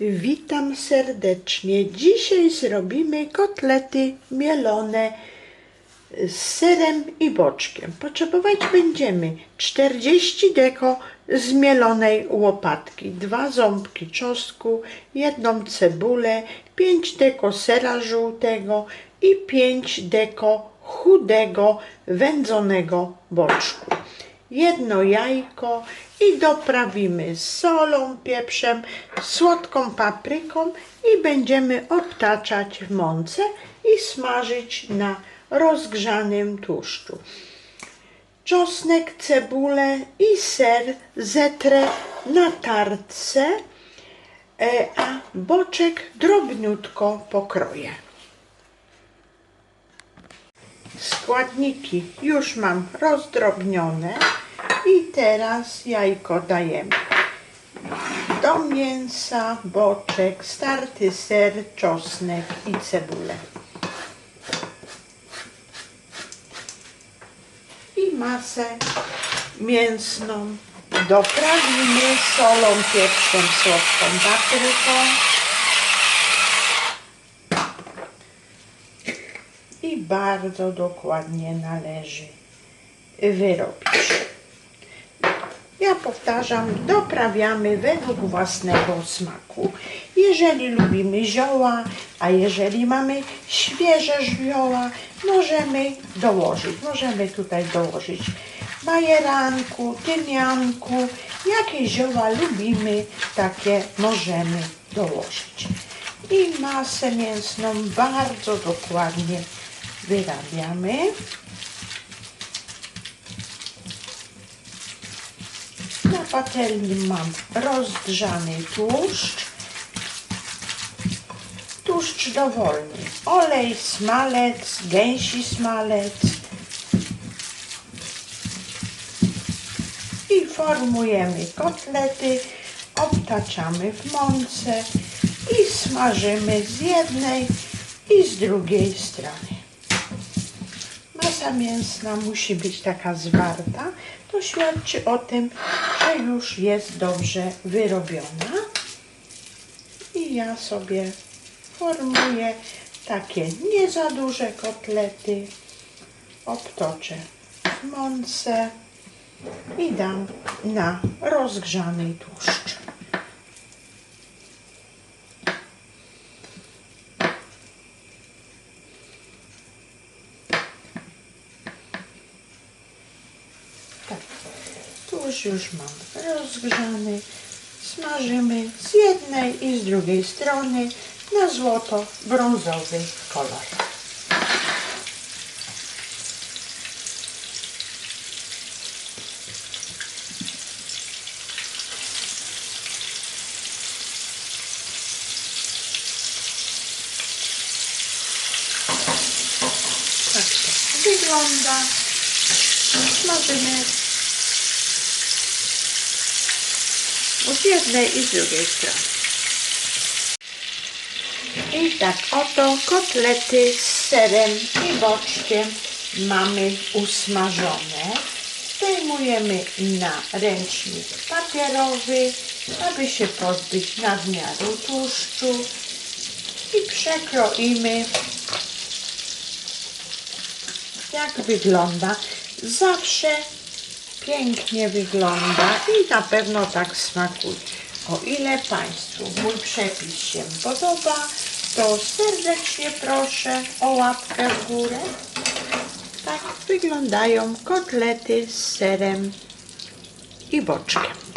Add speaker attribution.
Speaker 1: Witam serdecznie. Dzisiaj zrobimy kotlety mielone z serem i boczkiem. Potrzebować będziemy 40 deko zmielonej łopatki, dwa ząbki czosnku, jedną cebulę, 5 deko sera żółtego i 5 deko chudego wędzonego boczku jedno jajko i doprawimy solą, pieprzem, słodką papryką i będziemy obtaczać w mące i smażyć na rozgrzanym tłuszczu. Czosnek, cebulę i ser zetrę na tarce, e, a boczek drobniutko pokroję. Składniki już mam rozdrobnione i teraz jajko dajemy. Do mięsa boczek, starty ser, czosnek i cebulę. I masę mięsną doprawimy solą, pieprzem, słodką papryką. i bardzo dokładnie należy wyrobić. Ja powtarzam, doprawiamy według własnego smaku. Jeżeli lubimy zioła, a jeżeli mamy świeże zioła, możemy dołożyć. Możemy tutaj dołożyć majeranku, tymianku. Jakie zioła lubimy, takie możemy dołożyć. I masę mięsną bardzo dokładnie wyrabiamy. Patelni mam rozgrzany tłuszcz. Tłuszcz dowolny. Olej, smalec, gęsi smalec. I formujemy kotlety, obtaczamy w mące i smażymy z jednej i z drugiej strony masa mięsna musi być taka zwarta, to świadczy o tym, że już jest dobrze wyrobiona. I ja sobie formuję takie nie za duże kotlety, obtoczę w mące i dam na rozgrzany tłuszcz. Tłuszcz już mam rozgrzany. Smażymy z jednej i z drugiej strony na złoto-brązowy kolor. Tak to wygląda. Smażymy z jednej i z drugiej strony. I tak oto kotlety z serem i boczkiem mamy usmażone. Zdejmujemy na ręcznik papierowy, aby się pozbyć nadmiaru tłuszczu i przekroimy jak wygląda. Zawsze pięknie wygląda i na pewno tak smakuje. O ile Państwu mój przepis się podoba, to serdecznie proszę o łapkę w górę. Tak wyglądają kotlety z serem i boczkiem.